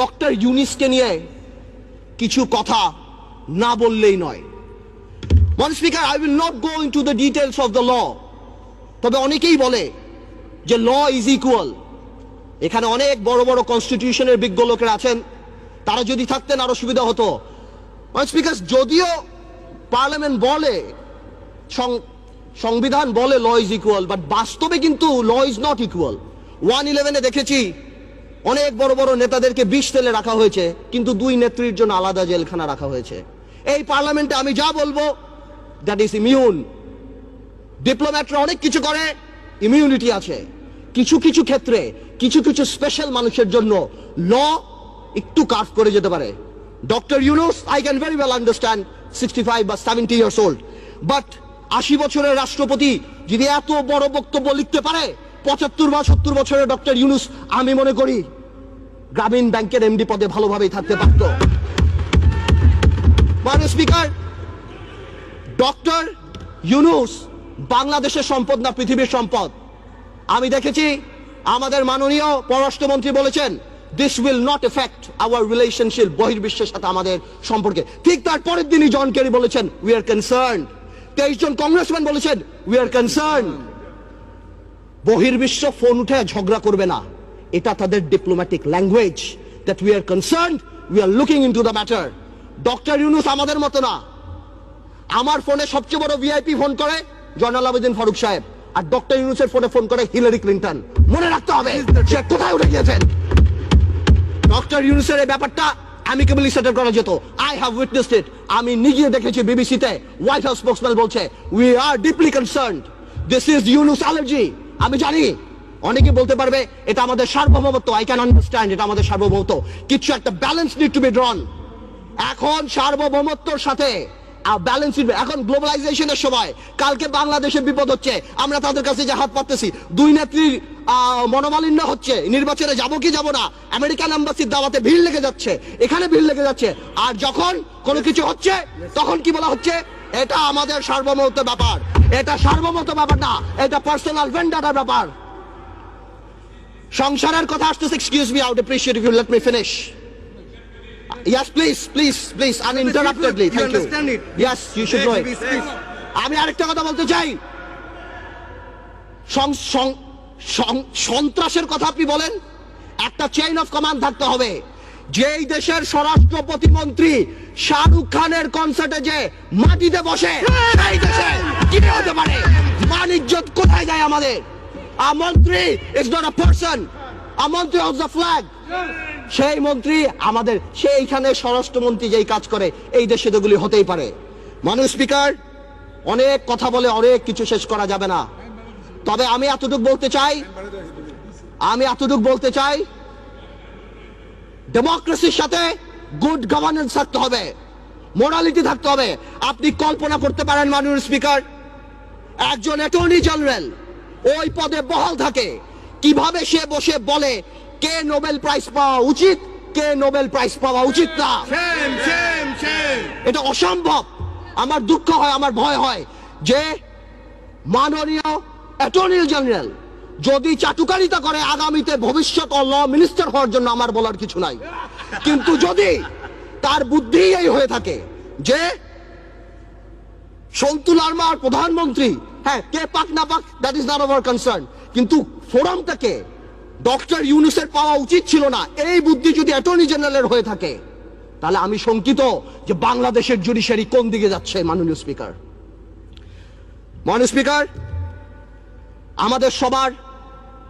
Doctor ইউনিসকে নিয়ে কিছু কথা না বললেই নয়। মন speaker I will not go into the details of the law তবে অনেকেই বলে যে ল ইজ ইকুয়াল এখানে অনেক বড় বড় কনস্টিটিউশনের বিজ্ঞ লোকেরা আছেন। তারা যদি থাকতেন আরও সুবিধা হতো। স্পিকার যদিও পার্লামেন্ট বলে সংবিধান বলে ল ইজ ইকুয়াল বাট বাস্তবে কিন্তু law is not equal one ইলেভেনে দেখেছি অনেক বড় বড় নেতাদেরকে বিষ তেলে রাখা হয়েছে, কিন্তু দুই নেত্রীর জন্য আলাদা জেলখানা রাখা হয়েছে। এই পার্লামেন্টে আমি যা বলব দ্যাট ইজ ইমিউন ডিপ্লোম্যাটরা অনেক কিছু করে ইমিউনিটি আছে। কিছু কিছু ক্ষেত্রে, কিছু কিছু স্পেশাল মানুষের জন্য ল একটু কার্ভ করে যেতে পারে। Doctor Yunus I can very well understand sixty five বা সেভেন্টি ইয়ার্স ওল্ড বাট আশি বছরের রাষ্ট্রপতি যদি এত বড় বক্তব্য লিখতে পারে, পঁচাত্তর বা সত্তর বছরের ডক্টর ইউনুস আমি মনে করি গ্রামীণ ব্যাংকের এমডি পদে ভালোভাবেই থাকতে পারত মাননীয় স্পিকার, ডক্টর ইউনুস বাংলাদেশের সম্পদ না পৃথিবীর সম্পদ? আমি দেখেছি, আমাদের মাননীয় পররাষ্ট্রমন্ত্রী বলেছেন this will not effect our relationship বহির্বিশ্বের সাথে আমাদের সম্পর্কে। ঠিক তার পরের দিনই জন কেরি বলেছেন উই আর কনসার্ন তেইশ জন কংগ্রেসম্যান বলেছেন উই আর কনসার্ন বহির্বিশ্ব ফোন উঠে ঝগড়া করবে না। এটা তাদের diplomatic language that we are concern we are looking into the matter doctor Yunus আমাদের মতো না। আমার ফোনে সবচেয়ে বড় ভিআইপি ফোন করে জয়নাল আবেদিন ফারুক সাহেব, আর ডক্টর ইউনুসের ফোনে ফোন করে হিলারি ক্লিন্টন মনে রাখতে হবে, সে কোথায় উঠে গিয়েছেন? ডক্টর ইউনুসের এই ব্যাপারটা আমি অ্যামিকেবলি সেটেল করা যেত। আই হ্যাভ উইটনেসড ইট আমি নিজে দেখেছি বিবিসিতে হোয়াইট হাউস স্পোক্সম্যান বলছে we are deeply concerned this is Yunus allergy আমি জানি অনেকে বলতে পারবে, এটা আমাদের সার্বভৌমত্ব আই ক্যান আন্ডারস্ট্যান্ড এটা আমাদের সার্বভৌমত্ব। কিছু একটা balance need to be drawn এখন সার্বভৌমত্বর সাথে ব্যালেন্স এখন গ্লোবালাইজেশনের সময়, কালকে বাংলাদেশে বিপদ হচ্ছে, আমরা তাদের কাছে যে হাত পাততেছি, দুই নেত্রীর মনোমালিন্য হচ্ছে, নির্বাচনে যাব কি যাব না, আমেরিকান এম্বাসির দাওয়াতে ভিড় লেগে যাচ্ছে, এখানে ভিড় লেগে যাচ্ছে, আর যখন কোনো কিছু হচ্ছে, তখন কি বলা হচ্ছে? এটা আমাদের সার্বভৌমত্ব ব্যাপার। এটা সার্বভৌমত্ব ব্যাপার না, এটা পার্সোনাল ভেন্ডারের ব্যাপার। সংসারের কথা আসতেছে excuse me out appreciate you let me finish Yes, please please it? Yes, you should know it. Please, please. আমি আরেকটা কথা বলতে চাই সং- সং- সং- সন্ত্রাসের কথা আপনি বলেন একটা চেইন অফ কমান্ড থাকতে হবে যেই দেশের স্বরাষ্ট্র প্রতিমন্ত্রী শাহরুখ খানের কনসার্টে যে মাটিতে বসে সেই দেশে কি হতে পারে মান ইজ্জত কোথায় যায় আমাদের আ মন্ত্রী is not a person a মন্ত্রী অফ দ্য ফ্ল্যাগ সেই মন্ত্রী আমাদের, সেইখানে স্বরাষ্ট্রমন্ত্রী যেই কাজ করে, এই দেশে তোগুলি হতেই পারে। মানুষ স্পিকার অনেক কথা বলে অনেক কিছু শেষ করা যাবে না। তবে আমি এতটুকু বলতে চাই, আমি এতটুকু বলতে চাই ডেমোক্রেসির সাথে গুড গভর্নেন্স থাকতে হবে মোরালিটি থাকতে হবে। আপনি কল্পনা করতে পারেন মাননীয় স্পিকার একজন অ্যাটর্নি জেনারেল ওই পদে বহাল থাকে। কীভাবে সে বসে বলে কে নোবেল প্রাইজ পাওয়া উচিত কে নোবেল প্রাইজ পাওয়া উচিত না. এটা অসম্ভব। আমার দুঃখ হয় আমার ভয় হয় যে মাননীয় অ্যাটর্নি জেনারেল যদি চাটুকারিতা করে আগামীতে ভবিষ্যৎ ও ল মিনিস্টার হওয়ার জন্য আমার বলার কিছু নাই। কিন্তু যদি তার বুদ্ধি এই হয়ে থাকে যে সন্তুল আর্মার প্রধানমন্ত্রী হ্যাঁ কে পাক না পাক that is not our concern কিন্তু ফোরামটাকে ডক্টর ইউনুসের পাওয়া উচিত ছিল না। এই বুদ্ধি যদি অ্যাটর্নি জেনারেলের হয়ে থাকে, তাহলে আমি শঙ্কিত যে বাংলাদেশের জুডিশিয়ারি কোন দিকে যাচ্ছে, মাননীয় স্পিকার। মাননীয় স্পিকার, আমাদের সবার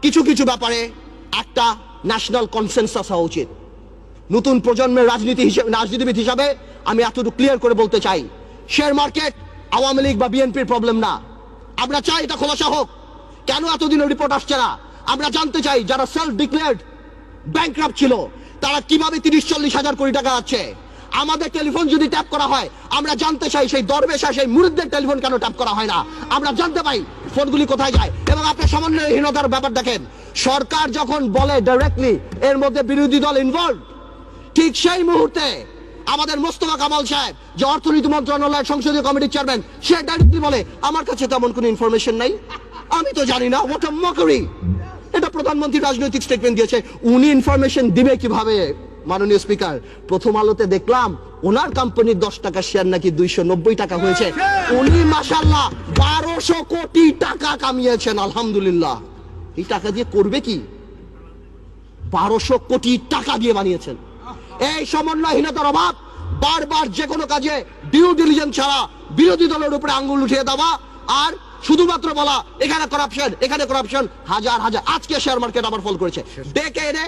কিছু কিছু ব্যাপারে একটা ন্যাশনাল কনসেনসাস হওয়া উচিত। নতুন প্রজন্মের রাজনীতি হিসেবে, রাজনীতিবিদ হিসাবে আমি এতটুকু ক্লিয়ার করে বলতে চাই শেয়ার মার্কেট আওয়ামী লীগ বা বিএনপির প্রবলেম না। আমরা চাই এটা খোলাসা হোক। কেন এতদিন রিপোর্ট আসছে না? আমরা জানতে চাই যারা সেলফ ডিক্লেয়ার্ড ব্যাংক্রাপ ছিল, তারা কীভাবে তিরিশ, চল্লিশ হাজার কোটি টাকা আছে? আমাদের টেলিফোন যদি ট্যাপ করা হয়, আমরা জানতে চাই সেই দরবেশা সেই মুরিদদের টেলিফোন কেন ট্যাপ করা হয় না? আমরা জানতে পাই ফোনগুলি কোথায় যায়। এবং আপনি সমন্বয়হীনতার ব্যাপার দেখেন, সরকার যখন বলে ডাইরেক্টলি এর মধ্যে বিরোধী দল ইনভলভ ঠিক সেই মুহূর্তে আমাদের মোস্তফা কামাল সাহেব, যে অর্থনীতি মন্ত্রণালয়ের সংসদীয় কমিটির চেয়ারম্যান, সে ডাইরেক্টলি বলে, আমার কাছে তেমন কোনো ইনফরমেশন নাই। আমি তো জানি না ওটা মকরি এটা প্রধানমন্ত্রী রাজনৈতিক স্টেটমেন্ট দিয়েছে। উনি ইনফরমেশন দিবে কীভাবে, মাননীয় স্পিকার প্রথম আলোতে দেখলাম, ওনার কোম্পানির দশ টাকা শেয়ার নাকি দুইশো নব্বই টাকা হয়েছে। উনি মাসাল্লাহ বারোশো কোটি টাকা কামিয়েছেন, আলহামদুলিল্লাহ। এই টাকা দিয়ে করবে কি? বারোশো কোটি টাকা দিয়ে বানিয়েছেন। এই সমন্বয়হীনতার অভাব বারবার যে কোনো কাজে ডিউ ডিলিজেন্স ছাড়া বিরোধী দলের উপরে আঙ্গুল উঠিয়ে দেওয়া আর শুধুমাত্র বলা এখানে করাপশন এখানে করাপশন হাজার হাজার আজকে শেয়ার মার্কেট আবার ফল করেছে। ডেকে এনে